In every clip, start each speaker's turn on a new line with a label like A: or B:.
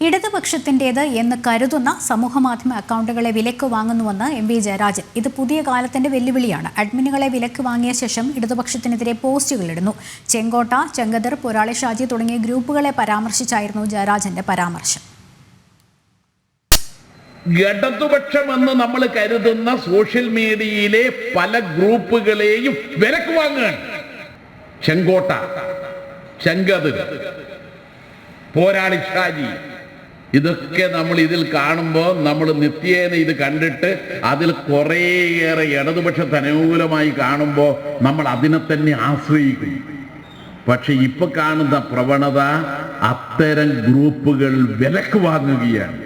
A: ഇടതുപക്ഷത്തിന്റേത് എന്ന് കരുതുന്ന സമൂഹമാധ്യമ അക്കൗണ്ടുകളെ വിലക്ക് വാങ്ങുന്നുവെന്ന് എം വി ജയരാജൻ. ഇത് പുതിയ കാലത്തിന്റെ വെല്ലുവിളിയാണ്. അഡ്മിനുകളെ വിലക്ക് വാങ്ങിയ ശേഷം ഇടതുപക്ഷത്തിനെതിരെ പോസ്റ്റുകൾ ഇടുന്നു. ചെങ്കോട്ട ചെങ്കതിർ പൊരാളി ഷാജി തുടങ്ങിയ ഗ്രൂപ്പുകളെ പരാമർശിച്ചായിരുന്നു ജയരാജന്റെ പരാമർശം.
B: ഇടതുപക്ഷമെന്ന് നമ്മൾ കരുതുന്ന സോഷ്യൽ മീഡിയയിലെ പല ഗ്രൂപ്പുകളെയും വിലക്ക് വാങ്ങുകയാണ്. ചെങ്കോട്ട ചെങ്കത് പോരാളി ഷാജി ഇതൊക്കെ നമ്മൾ ഇതിൽ കാണുമ്പോൾ നമ്മൾ നിത്യേന ഇത് കണ്ടിട്ട് അതിൽ കുറേയേറെ ഇടതുപക്ഷത്തിന് അനുകൂലമായി കാണുമ്പോൾ നമ്മൾ അതിനെ തന്നെ ആശ്രയിക്കും. പക്ഷെ ഇപ്പൊ കാണുന്ന പ്രവണത അത്തരം ഗ്രൂപ്പുകൾ വിലക്ക് വാങ്ങുകയാണ്.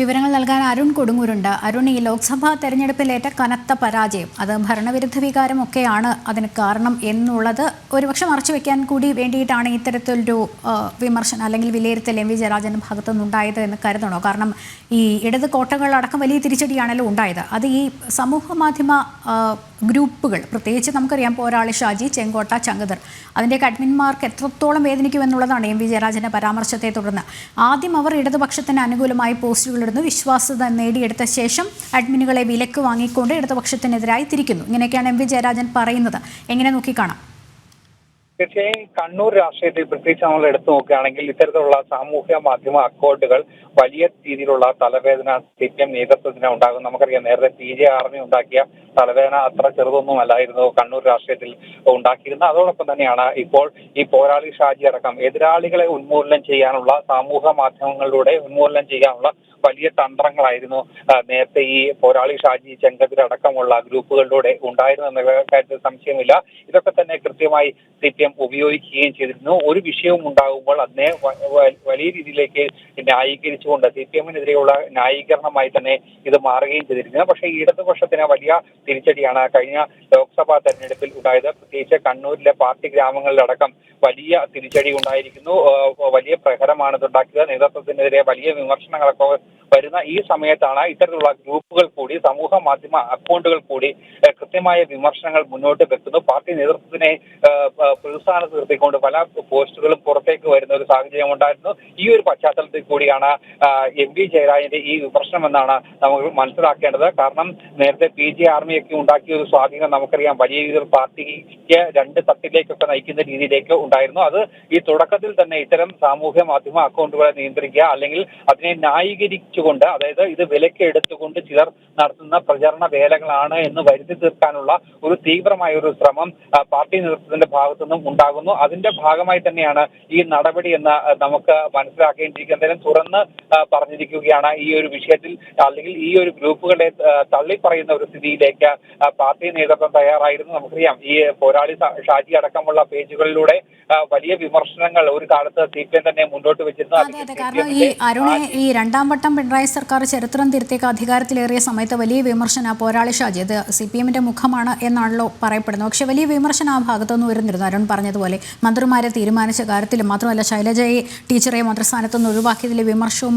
A: വിവരങ്ങൾ നൽകാൻ അരുൺ കൊടുങ്ങൂരുണ്ട്. അരുൺ ഈ ലോക്സഭാ തെരഞ്ഞെടുപ്പിലേറ്റ കനത്ത പരാജയം അത് ഭരണവിരുദ്ധ വികാരമൊക്കെയാണ് അതിന് കാരണം എന്നുള്ളത് ഒരുപക്ഷെ മറച്ചു വെക്കാൻ കൂടി വേണ്ടിയിട്ടാണ് ഇത്തരത്തിലൊരു വിമർശനം അല്ലെങ്കിൽ വിലയിരുത്തൽ എം വി ജയരാജന്റെ ഭാഗത്തു നിന്നുണ്ടായത് എന്ന് കരുതണോ? കാരണം ഈ ഇടത് കോട്ടകളടക്കം വലിയ തിരിച്ചടിയാണല്ലോ ഉണ്ടായത്. അത് ഈ സമൂഹ മാധ്യമ ഗ്രൂപ്പുകൾ പ്രത്യേകിച്ച് നമുക്കറിയാം പോരാളി ഷാജി ചെങ്കോട്ട ചങ്കദർ അതിന്റെയൊക്കെ അഡ്മിന്മാർക്ക് എത്രത്തോളം വേദനിക്കുമെന്നുള്ളതാണ് എം വി ജയരാജന്റെ പരാമർശത്തെ തുടർന്ന്. ആദ്യം അവർ ഇടതുപക്ഷത്തിന് അനുകൂലമായി പോസ്റ്റുകൾ ഇടുന്നു വിശ്വാസ്യത നേടിയെടുത്ത ശേഷം അഡ്മിനുകളെ വിലക്ക് വാങ്ങിക്കൊണ്ട് ഇടതുപക്ഷത്തിനെതിരായി തിരിക്കുന്നു. ഇങ്ങനെയൊക്കെയാണ് എം വി ജയരാജൻ പറയുന്നത്. എങ്ങനെ നോക്കിക്കാണാം
C: തീർച്ചയായും കണ്ണൂർ രാഷ്ട്രീയത്തിൽ പ്രത്യേകിച്ച് നമ്മൾ എടുത്തു നോക്കുകയാണെങ്കിൽ ഇത്തരത്തിലുള്ള സാമൂഹ്യ മാധ്യമ അക്കൗണ്ടുകൾ വലിയ രീതിയിലുള്ള തലവേദന സി നേതൃത്വത്തിന് ഉണ്ടാകും. നമുക്കറിയാം നേരത്തെ പി ജെ ആർമി ഉണ്ടാക്കിയ തലവേദന അത്ര ചെറുതൊന്നും അല്ലായിരുന്നു കണ്ണൂർ രാഷ്ട്രീയത്തിൽ ഉണ്ടാക്കിയിരുന്നത്. അതോടൊപ്പം തന്നെയാണ് ഇപ്പോൾ ഈ പോരാളി ഷാജി അടക്കം എതിരാളികളെ ഉന്മൂലനം ചെയ്യാനുള്ള സാമൂഹ്യ മാധ്യമങ്ങളിലൂടെ ഉന്മൂലനം ചെയ്യാനുള്ള വലിയ തന്ത്രങ്ങളായിരുന്നു നേരത്തെ ഈ പോരാളി ഷാജി ചെങ്കതിർ അടക്കമുള്ള ഗ്രൂപ്പുകളിലൂടെ ഉണ്ടായിരുന്നു കാര്യത്തിൽ സംശയമില്ല. ഇതൊക്കെ തന്നെ കൃത്യമായി സി പി എം ഉപയോഗിക്കുകയും ചെയ്തിരുന്നു. ഒരു വിഷയവും ഉണ്ടാകുമ്പോൾ അതിനെ വലിയ രീതിയിലേക്ക് ന്യായീകരിച്ചുകൊണ്ട് സി പി എമ്മിനെതിരെയുള്ള ന്യായീകരണമായി തന്നെ ഇത് മാറുകയും ചെയ്തിരുന്നു. പക്ഷെ ഇടതുപക്ഷത്തിന് വലിയ തിരിച്ചടിയാണ് കഴിഞ്ഞ ലോക്സഭാ തെരഞ്ഞെടുപ്പിൽ ഉണ്ടായത്. പ്രത്യേകിച്ച് കണ്ണൂരിലെ പാർട്ടി ഗ്രാമങ്ങളിലടക്കം വലിയ തിരിച്ചടി ഉണ്ടായിരിക്കുന്നു. വലിയ പ്രഹരമാണ് ഇതുണ്ടാക്കിയത് നേതൃത്വത്തിനെതിരെ വലിയ വിമർശനങ്ങളൊക്കെ വരുന്ന ഈ സമയത്താണ് ഇത്തരത്തിലുള്ള ഗ്രൂപ്പുകൾ കൂടി സമൂഹ മാധ്യമ അക്കൗണ്ടുകൾ കൂടി കൃത്യമായ വിമർശനങ്ങൾ മുന്നോട്ട് വെക്കുന്നു. പാർട്ടി നേതൃത്വത്തിനെ പ്രോത്സാഹനം നിർത്തിക്കൊണ്ട് പല പോസ്റ്റുകളും പുറത്തേക്ക് വരുന്ന ഒരു സാഹചര്യം ഉണ്ടായിരുന്നു. ഈ ഒരു പശ്ചാത്തലത്തിൽ കൂടിയാണ് എം വി ജയരാജന്റെ ഈ വിമർശനം എന്നാണ് നമുക്ക് മനസ്സിലാക്കേണ്ടത്. കാരണം നേരത്തെ പി ജി ആർമിയൊക്കെ ഉണ്ടാക്കിയ ഒരു സ്വാധീനം നമുക്കറിയാം. വലിയ രീതിയിൽ പാർട്ടിക്ക് രണ്ട് തട്ടിലേക്കൊക്കെ നയിക്കുന്ന രീതിയിലേക്ക് ഉണ്ടായിരുന്നു. അത് ഈ തുടക്കത്തിൽ തന്നെ ഇത്തരം സാമൂഹ്യ മാധ്യമ അക്കൗണ്ടുകളെ നിയന്ത്രിക്കുക അല്ലെങ്കിൽ അതിനെ ന്യായീകരിച്ചുകൊണ്ട് അതായത് ഇത് വിലക്ക് എടുത്തുകൊണ്ട് ചിലർ നടത്തുന്ന പ്രചരണ വേലകളാണ് എന്ന് വരുത്തി തീർക്കാനുള്ള ഒരു തീവ്രമായ ഒരു ശ്രമം പാർട്ടി നേതൃത്വത്തിന്റെ ഭാഗത്തു നിന്നും ഉണ്ടാകുന്നു. അതിന്റെ ഭാഗമായി തന്നെയാണ് ഈ നടപടി എന്ന് നമുക്ക് മനസ്സിലാക്കേണ്ടിയിരിക്കുന്നത് എന്തായാലും തുറന്ന് പറഞ്ഞിരിക്കുകയാണ് ഈ ഒരു വിഷയത്തിൽ. അല്ലെങ്കിൽ ഈ ഒരു ഗ്രൂപ്പുകളെ തള്ളിപ്പറയുന്ന ഒരു സ്ഥിതിയിലേക്ക് പാർട്ടി നേതൃത്വം തയ്യാറായിരുന്നു. നമുക്കറിയാം ഈ പോരാളി ഷാജി അടക്കമുള്ള പേജുകളിലൂടെ വലിയ വിമർശനങ്ങൾ ഒരു കാലത്ത് സി പി എം തന്നെ മുന്നോട്ട് വെച്ചിരുന്നു.
A: കാരണം ഈ അരുണെ ഈ രണ്ടാം വട്ടം പിണറായി സർക്കാർ ചരിത്രം തിരുത്തേക്ക് അധികാരത്തിലേറിയ സമയത്ത് വലിയ വിമർശന പോരാളി ഷാജി. ഇത് സി പി എമ്മിന്റെ മുഖമാണ് എന്നാണല്ലോ പറയപ്പെടുന്നത്. പക്ഷെ വലിയ വിമർശനം ആ ഭാഗത്തുനിന്ന് ഉയർന്നിരുന്നു അരുൺ പറഞ്ഞതുപോലെ മന്ത്രിമാരെ തീരുമാനിച്ച കാര്യത്തിലും മാത്രമല്ല ശൈലജയെ ടീച്ചറെ മന്ത്രിസ്ഥാനത്തുനിന്ന് ഒഴിവാക്കിയതിലെ വിമർശവും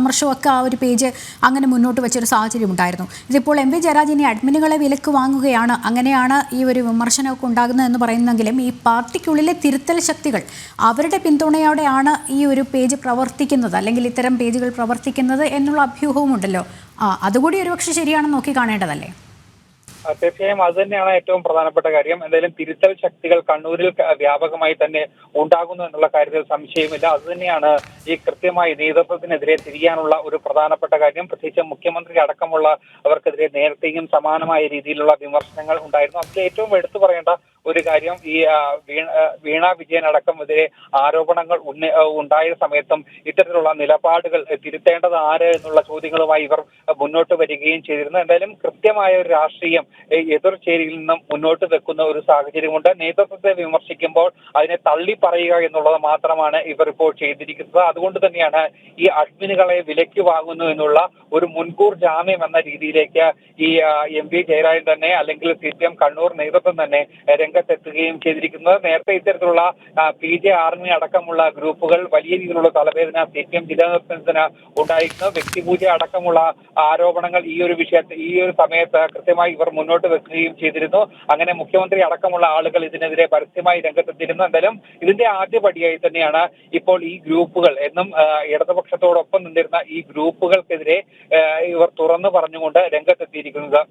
A: അമർശവും ഒക്കെ ആ ഒരു പേജ് അങ്ങനെ മുന്നോട്ട് വെച്ചൊരു സാഹചര്യം ഉണ്ടായിരുന്നു. ഇതിപ്പോൾ എം വി ജയരാജ് ഇനി അഡ്മിനുകളെ വിലക്ക് വാങ്ങുകയാണ്. അങ്ങനെയാണ് ഈ ഒരു വിമർശനമൊക്കെ ഉണ്ടാകുന്നത് എന്ന് പറയുന്നെങ്കിലും ഈ പാർട്ടിക്കുള്ളിലെ തിരുത്തൽ ശക്തികൾ അവരുടെ പിന്തുണയോടെയാണ് ഈ ഒരു പേജ് പ്രവർത്തിക്കുന്നത്. അല്ലെങ്കിൽ ഇത്തരം പേജുകൾ പ്രവർത്തിക്കുന്നത് എന്നുള്ള അഭ്യൂഹവും ഉണ്ടല്ലോ ആ അതുകൂടി ഒരുപക്ഷെ ശരിയാണെന്ന് നോക്കി കാണേണ്ടതല്ലേ?
C: തീർച്ചയായും അത് തന്നെയാണ് ഏറ്റവും പ്രധാനപ്പെട്ട കാര്യം. എന്തായാലും തിരുത്തൽ ശക്തികൾ കണ്ണൂരിൽ വ്യാപകമായി തന്നെ ഉണ്ടാകുന്നു എന്നുള്ള കാര്യത്തിൽ സംശയമില്ല അത് തന്നെയാണ് ഈ കൃത്യമായി നേതൃത്വത്തിനെതിരെ തിരിയാനുള്ള ഒരു പ്രധാനപ്പെട്ട കാര്യം. പ്രത്യേകിച്ച് മുഖ്യമന്ത്രി അടക്കമുള്ള അവർക്കെതിരെ നേരത്തെയും സമാനമായ രീതിയിലുള്ള വിമർശനങ്ങൾ ഉണ്ടായിരുന്നു. അതിൽ ഏറ്റവും എടുത്തു പറയേണ്ട ഒരു കാര്യം ഈ വീണ വിജയൻ അടക്കമെതിരെ ആരോപണങ്ങൾ ഉണ്ടായ സമയത്തും ഇത്തരത്തിലുള്ള നിലപാടുകൾ തിരുത്തേണ്ടത് ആര് എന്നുള്ള ചോദ്യങ്ങളുമായി ഇവർ മുന്നോട്ട് വരികയും ചെയ്തിരുന്നു. എന്തായാലും കൃത്യമായ ഒരു രാഷ്ട്രീയം എതിർ എതിർചേരിയിൽ നിന്നും മുന്നോട്ട് വെക്കുന്ന ഒരു സാഹചര്യമുണ്ട്. നേതൃത്വത്തെ വിമർശിക്കുമ്പോൾ അതിനെ തള്ളി പറയുക എന്നുള്ളത് മാത്രമാണ് ഇവർ ഇപ്പോൾ ചെയ്തിരിക്കുന്നത്. അതുകൊണ്ട് തന്നെയാണ് ഈ അഡ്മിനുകളെ വിലയ്ക്ക് വാങ്ങുന്നു എന്നുള്ള ഒരു മുൻകൂർ ജാമ്യം എന്ന രീതിയിലേക്ക് ഈ എം പി ജയരാജൻ തന്നെ അല്ലെങ്കിൽ സി പി എം കണ്ണൂർ നേതൃത്വം തന്നെ രംഗത്തെത്തുകയും ചെയ്തിരിക്കുന്നത്. നേരത്തെ ഇത്തരത്തിലുള്ള പി ജെ ആർമി അടക്കമുള്ള ഗ്രൂപ്പുകൾ വലിയ രീതിയിലുള്ള തലവേദന സി പി എം ജില്ലാ നേതൃത്വത്തിന് ഉണ്ടായിരുന്നു. വ്യക്തിപൂജ അടക്കമുള്ള ആരോപണങ്ങൾ ഈ ഒരു വിഷയത്തിൽ ഈ ഒരു സമയത്ത് കൃത്യമായി ഇവർ മുന്നോട്ട് വെക്കുകയും ചെയ്തിരുന്നു. അങ്ങനെ മുഖ്യമന്ത്രി അടക്കമുള്ള ആളുകൾ ഇതിനെതിരെ പരസ്യമായി രംഗത്തെത്തിയിരുന്നു. എന്തായാലും ഇതിന്റെ ആദ്യപടിയായി തന്നെയാണ് ഇപ്പോൾ ഈ ഗ്രൂപ്പുകൾ എന്നും ഇടതുപക്ഷത്തോടൊപ്പം നിന്നിരുന്ന ഈ ഗ്രൂപ്പുകൾക്കെതിരെ ഇവർ തുറന്നു പറഞ്ഞുകൊണ്ട് രംഗത്തെത്തിയിരിക്കുന്നത്.